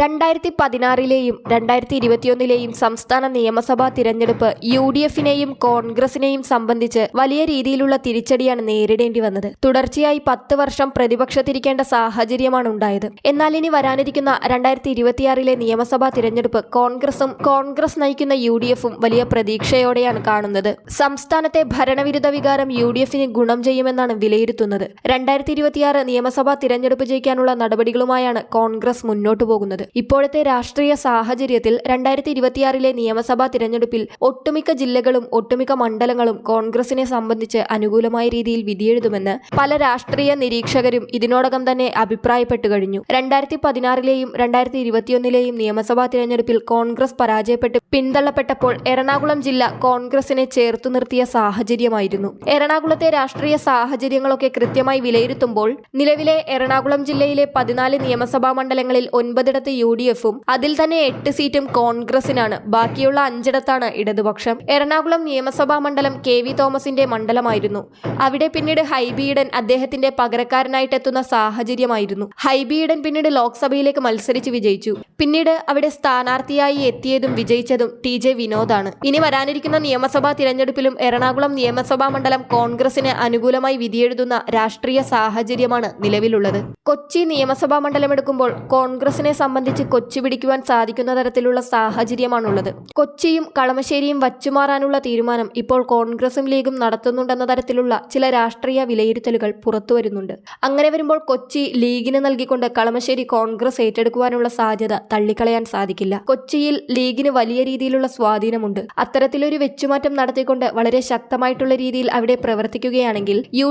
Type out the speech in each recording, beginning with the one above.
രണ്ടായിരത്തി പതിനാറിലെയും രണ്ടായിരത്തി ഇരുപത്തിയൊന്നിലെയും സംസ്ഥാന നിയമസഭാ തിരഞ്ഞെടുപ്പ് യു ഡി എഫിനെയും കോൺഗ്രസിനെയും സംബന്ധിച്ച് വലിയ രീതിയിലുള്ള തിരിച്ചടിയാണ് നേരിടേണ്ടി വന്നത്. തുടർച്ചയായി പത്ത് വർഷം പ്രതിപക്ഷത്തിരിക്കേണ്ട സാഹചര്യമാണ് ഉണ്ടായത് എന്നാൽ ഇനി വരാനിരിക്കുന്ന രണ്ടായിരത്തി ഇരുപത്തിയാറിലെ നിയമസഭാ തിരഞ്ഞെടുപ്പ് കോൺഗ്രസും കോൺഗ്രസ് നയിക്കുന്ന യു ഡി എഫും വലിയ പ്രതീക്ഷയോടെയാണ് കാണുന്നത്. സംസ്ഥാനത്തെ ഭരണവിരുദ്ധ വികാരം യു ഡി എഫിന് ഗുണം ചെയ്യുമെന്നാണ് വിലയിരുത്തുന്നത്. രണ്ടായിരത്തി ഇരുപത്തിയാറ് നിയമസഭാ തിരഞ്ഞെടുപ്പ് ജയിക്കാനുള്ള നടപടികളുമായാണ് കോൺഗ്രസ് മുന്നോട്ടു പോകുന്നത് ഇപ്പോഴത്തെ രാഷ്ട്രീയ സാഹചര്യത്തിൽ രണ്ടായിരത്തി ഇരുപത്തിയാറിലെ നിയമസഭാ തിരഞ്ഞെടുപ്പിൽ ഒട്ടുമിക്ക ജില്ലകളും ഒട്ടുമിക്ക മണ്ഡലങ്ങളും കോൺഗ്രസിനെ സംബന്ധിച്ച് അനുകൂലമായ രീതിയിൽ വിധിയെഴുതുമെന്ന് പല രാഷ്ട്രീയ നിരീക്ഷകരും ഇതിനോടകം തന്നെ അഭിപ്രായപ്പെട്ടു കഴിഞ്ഞു. രണ്ടായിരത്തി പതിനാറിലെയും രണ്ടായിരത്തി ഇരുപത്തിയൊന്നിലെയും നിയമസഭാ തിരഞ്ഞെടുപ്പിൽ കോൺഗ്രസ് പരാജയപ്പെട്ട് പിന്തള്ളപ്പെട്ടപ്പോൾ എറണാകുളം ജില്ല കോൺഗ്രസിനെ ചേർത്തു നിർത്തിയ സാഹചര്യമായിരുന്നു. എറണാകുളത്തെ രാഷ്ട്രീയ സാഹചര്യങ്ങളൊക്കെ കൃത്യമായി വിലയിരുത്തുമ്പോൾ നിലവിലെ എറണാകുളം ജില്ലയിലെ പതിനാല് നിയമസഭാ മണ്ഡലങ്ങളിൽ ഒൻപതിടത്ത് യു ഡി എഫും അതിൽ തന്നെ എട്ട് സീറ്റും കോൺഗ്രസിനാണ്. ബാക്കിയുള്ള അഞ്ചിടത്താണ് ഇടതുപക്ഷം. എറണാകുളം നിയമസഭാ മണ്ഡലം കെ വി തോമസിന്റെ മണ്ഡലമായിരുന്നു. അവിടെ പിന്നീട് ഹൈബിയിടൻ അദ്ദേഹത്തിന്റെ പകരക്കാരനായിട്ടെത്തുന്ന സാഹചര്യമായിരുന്നു. ഹൈബിയിടൻ പിന്നീട് ലോക്സഭയിലേക്ക് മത്സരിച്ച് വിജയിച്ചു. പിന്നീട് അവിടെ സ്ഥാനാർത്ഥിയായി എത്തിയതും വിജയിച്ചതും ടി ജെ വിനോദാണ്. ഇനി വരാനിരിക്കുന്ന നിയമസഭാ തിരഞ്ഞെടുപ്പിലും എറണാകുളം നിയമസഭാ മണ്ഡലം കോൺഗ്രസിന് അനുകൂലമായി വിധിയെഴുതുന്ന രാഷ്ട്രീയ സാഹചര്യമാണ് നിലവിലുള്ളത്. കൊച്ചി നിയമസഭാ മണ്ഡലം എടുക്കുമ്പോൾ കോൺഗ്രസിനെ സംബന്ധിച്ച് കൊച്ചി പിടിക്കുവാൻ സാധിക്കുന്ന തരത്തിലുള്ള സാഹചര്യമാണുള്ളത്. കൊച്ചിയും കളമശ്ശേരിയും വച്ചുമാറാനുള്ള തീരുമാനം ഇപ്പോൾ കോൺഗ്രസും ലീഗും നടത്തുന്നുണ്ടെന്ന തരത്തിലുള്ള ചില രാഷ്ട്രീയ വിലയിരുത്തലുകൾ പുറത്തുവരുന്നുണ്ട് അങ്ങനെ വരുമ്പോൾ കൊച്ചി ലീഗിന് നൽകിക്കൊണ്ട് കളമശ്ശേരി കോൺഗ്രസ് ഏറ്റെടുക്കുവാനുള്ള സാധ്യത തള്ളിക്കളയാൻ സാധിക്കില്ല. കൊച്ചിയിൽ ലീഗിന് വലിയ രീതിയിലുള്ള സ്വാധീനമുണ്ട്. അത്തരത്തിലൊരു വെച്ചുമാറ്റം നടത്തിക്കൊണ്ട് വളരെ ശക്തമായിട്ടുള്ള രീതിയിൽ അവിടെ പ്രവർത്തിക്കുകയാണെങ്കിൽ യു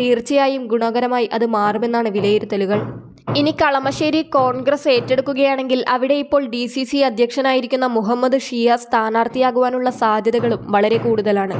തീർച്ചയായും ഗുണകരമായി അത് മാറുമെന്നാണ് വിലയിരുത്തലുകൾ. ഇനി കളമശ്ശേരി കോൺഗ്രസ് ഏറ്റെടുക്കുകയാണെങ്കിൽ അവിടെ ഇപ്പോൾ ഡി സി സി അധ്യക്ഷനായിരിക്കുന്ന മുഹമ്മദ് ഷിയ സ്ഥാനാർത്ഥിയാകുവാനുള്ള സാധ്യതകളും വളരെ കൂടുതലാണ്.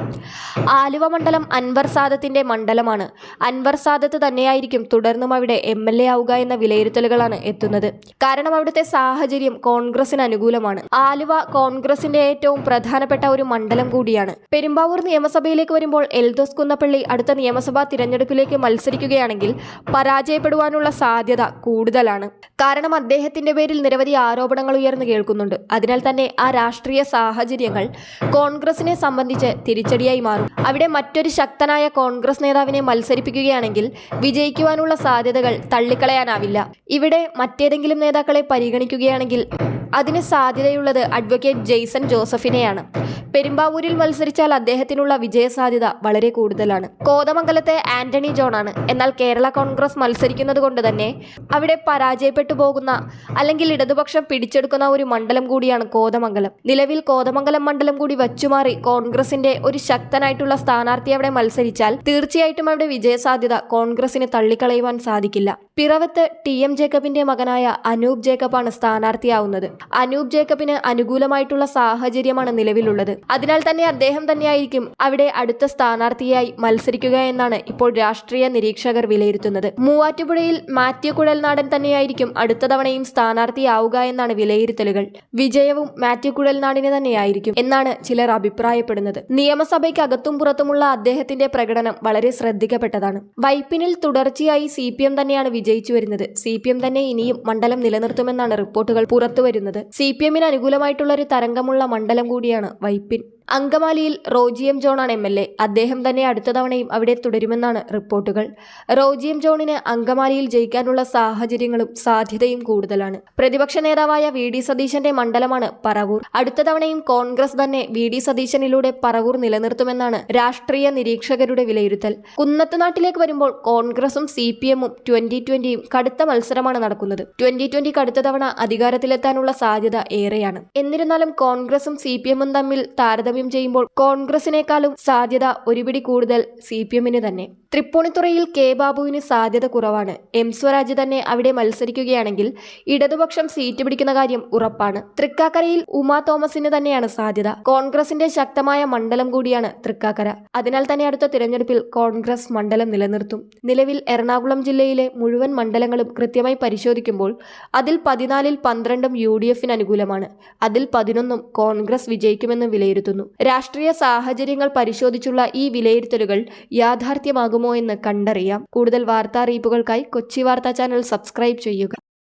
ആലുവ മണ്ഡലം അൻവർ സാദത്തിന്റെ മണ്ഡലമാണ്. അൻവർ സാദത്ത് തന്നെയായിരിക്കും തുടർന്നും അവിടെ എം എൽ എ ആവുക എന്ന വിലയിരുത്തലുകളാണ് എത്തുന്നത്. കാരണം അവിടുത്തെ സാഹചര്യം കോൺഗ്രസിന് അനുകൂലമാണ്. ആലുവ കോൺഗ്രസിന്റെ ഏറ്റവും പ്രധാനപ്പെട്ട ഒരു മണ്ഡലം കൂടിയാണ്. പെരുമ്പാവൂർ നിയമസഭയിലേക്ക് വരുമ്പോൾ എൽദോസ് കുന്നപ്പള്ളി അടുത്ത നിയമസഭാ തിരഞ്ഞെടുപ്പിലേക്ക് മത്സരിക്കുകയാണെങ്കിൽ പരാജയപ്പെടുവാനുള്ള സാധ്യത കൂടുതലാണ്. കാരണം അദ്ദേഹത്തിന്റെ പേരിൽ നിരവധി ആരോപണങ്ങൾ ഉയർന്നു കേൾക്കുന്നുണ്ട്. അതിനാൽ തന്നെ ആ രാഷ്ട്രീയ സാഹചര്യങ്ങൾ കോൺഗ്രസിനെ സംബന്ധിച്ച് തിരിച്ചടിയായി മാറും. അവിടെ മറ്റൊരു ശക്തനായ കോൺഗ്രസ് നേതാവിനെ മത്സരിപ്പിക്കുകയാണെങ്കിൽ വിജയിക്കുവാനുള്ള സാധ്യതകൾ തള്ളിക്കളയാനാവില്ല. ഇവിടെ മറ്റേതെങ്കിലും നേതാക്കളെ പരിഗണിക്കുകയാണെങ്കിൽ അതിന് സാധ്യതയുള്ളത് അഡ്വക്കേറ്റ് ജെയ്സൺ ജോസഫിനെയാണ്. പെരുമ്പാവൂരിൽ മത്സരിച്ചാൽ അദ്ദേഹത്തിനുള്ള വിജയസാധ്യത വളരെ കൂടുതലാണ്. കോതമംഗലത്തെ ആന്റണി ജോണാണ്. എന്നാൽ കേരള കോൺഗ്രസ് മത്സരിക്കുന്നത് കൊണ്ട് തന്നെ അവിടെ പരാജയപ്പെട്ടു പോകുന്ന അല്ലെങ്കിൽ ഇടതുപക്ഷം പിടിച്ചെടുക്കുന്ന ഒരു മണ്ഡലം കൂടിയാണ് കോതമംഗലം. നിലവിൽ കോതമംഗലം മണ്ഡലം കൂടി വച്ചുമാറി കോൺഗ്രസിന്റെ ഒരു ശക്തനായിട്ടുള്ള സ്ഥാനാർത്ഥി അവിടെ മത്സരിച്ചാൽ തീർച്ചയായിട്ടും അവിടെ വിജയസാധ്യത കോൺഗ്രസിന് തള്ളിക്കളയുവാൻ സാധിക്കില്ല. പിറവത്ത് ടി. എം. ജേക്കബിന്റെ മകനായ അനൂപ് ജേക്കബാണ് സ്ഥാനാർത്ഥിയാവുന്നത്. അനൂപ് ജേക്കബിന് അനുകൂലമായിട്ടുള്ള സാഹചര്യമാണ് നിലവിലുള്ളത്. അതിനാൽ തന്നെ അദ്ദേഹം തന്നെയായിരിക്കും അവിടെ അടുത്ത സ്ഥാനാർത്ഥിയായി മത്സരിക്കുക എന്നാണ് ഇപ്പോൾ രാഷ്ട്രീയ നിരീക്ഷകർ വിലയിരുത്തുന്നത്. മൂവാറ്റുപുഴയിൽ മാത്യു കുഴൽനാടൻ തന്നെയായിരിക്കും അടുത്ത തവണയും സ്ഥാനാർത്ഥിയാവുക എന്നാണ് വിലയിരുത്തലുകൾ. വിജയവും മാത്യു കുഴൽനാടിന് തന്നെയായിരിക്കും എന്നാണ് ചിലർ അഭിപ്രായപ്പെടുന്നത്. നിയമസഭയ്ക്കകത്തും പുറത്തുമുള്ള അദ്ദേഹത്തിന്റെ പ്രകടനം വളരെ ശ്രദ്ധിക്കപ്പെട്ടതാണ്. വൈപ്പിനിൽ തുടർച്ചയായി സി തന്നെയാണ് വിജയിച്ചു വരുന്നത്. സി തന്നെ ഇനിയും മണ്ഡലം നിലനിർത്തുമെന്നാണ് റിപ്പോർട്ടുകൾ പുറത്തുവരുന്നത്. സി പി അനുകൂലമായിട്ടുള്ള ഒരു തരംഗമുള്ള മണ്ഡലം കൂടിയാണ് വൈപ്പിൻ. bin അങ്കമാലിയിൽ റോജിയം ജോണാണ് എം എൽ എ. അദ്ദേഹം തന്നെ അടുത്ത തവണയും അവിടെ തുടരുമെന്നാണ് റിപ്പോർട്ടുകൾ. റോജിയം ജോണിന് അങ്കമാലിയിൽ ജയിക്കാനുള്ള സാഹചര്യങ്ങളും സാധ്യതയും കൂടുതലാണ്. പ്രതിപക്ഷ നേതാവായ വി ഡി സതീശന്റെ മണ്ഡലമാണ് പറവൂർ. അടുത്ത തവണയും കോൺഗ്രസ് തന്നെ വി ഡി സതീശനിലൂടെ പറവൂർ നിലനിർത്തുമെന്നാണ് രാഷ്ട്രീയ നിരീക്ഷകരുടെ വിലയിരുത്തൽ. കുന്നത്തുനാട്ടിലേക്ക് വരുമ്പോൾ കോൺഗ്രസും സി പി എമ്മും ട്വന്റി ട്വന്റിയും കടുത്ത മത്സരമാണ് നടക്കുന്നത്. ട്വന്റി ട്വന്റി കടുത്ത തവണ അധികാരത്തിലെത്താനുള്ള സാധ്യത ഏറെയാണ്. എന്നിരുന്നാലും കോൺഗ്രസും സി പി എമ്മും തമ്മിൽ താരതമ്യം ചെയ്യുമ്പോൾ കോൺഗ്രസിനേക്കാളും സാധ്യത ഒരുപിടി കൂടുതൽ സി പി എമ്മിന് തന്നെ. തൃപ്പൂണിത്തുറയിൽ കെ ബാബുവിന് സാധ്യത കുറവാണ്. എം സ്വരാജ് തന്നെ അവിടെ മത്സരിക്കുകയാണെങ്കിൽ ഇടതുപക്ഷം സീറ്റ് പിടിക്കുന്ന കാര്യം ഉറപ്പാണ്. തൃക്കാക്കരയിൽ ഉമാ തോമസിന് തന്നെയാണ് സാധ്യത. കോൺഗ്രസിന്റെ ശക്തമായ മണ്ഡലം കൂടിയാണ് തൃക്കാക്കര. അതിനാൽ തന്നെ അടുത്ത തിരഞ്ഞെടുപ്പിൽ കോൺഗ്രസ് മണ്ഡലം നിലനിർത്തും. നിലവിൽ എറണാകുളം ജില്ലയിലെ മുഴുവൻ മണ്ഡലങ്ങളും കൃത്യമായി പരിശോധിക്കുമ്പോൾ അതിൽ പതിനാലിൽ പന്ത്രണ്ടും യു ഡി എഫിന് അനുകൂലമാണ്. അതിൽ പതിനൊന്നും കോൺഗ്രസ് വിജയിക്കുമെന്ന് വിലയിരുത്തുന്നു. രാഷ്ട്രീയ സാഹചര്യങ്ങൾ പരിശോധിച്ചുള്ള ഈ വിലയിരുത്തലുകൾ യാഥാർത്ഥ്യമാകുമോ എന്ന് കണ്ടറിയാം. കൂടുതൽ വാർത്താ അറിയിപ്പുകൾക്കായി കൊച്ചി വാർത്താ ചാനൽ സബ്സ്ക്രൈബ് ചെയ്യുക.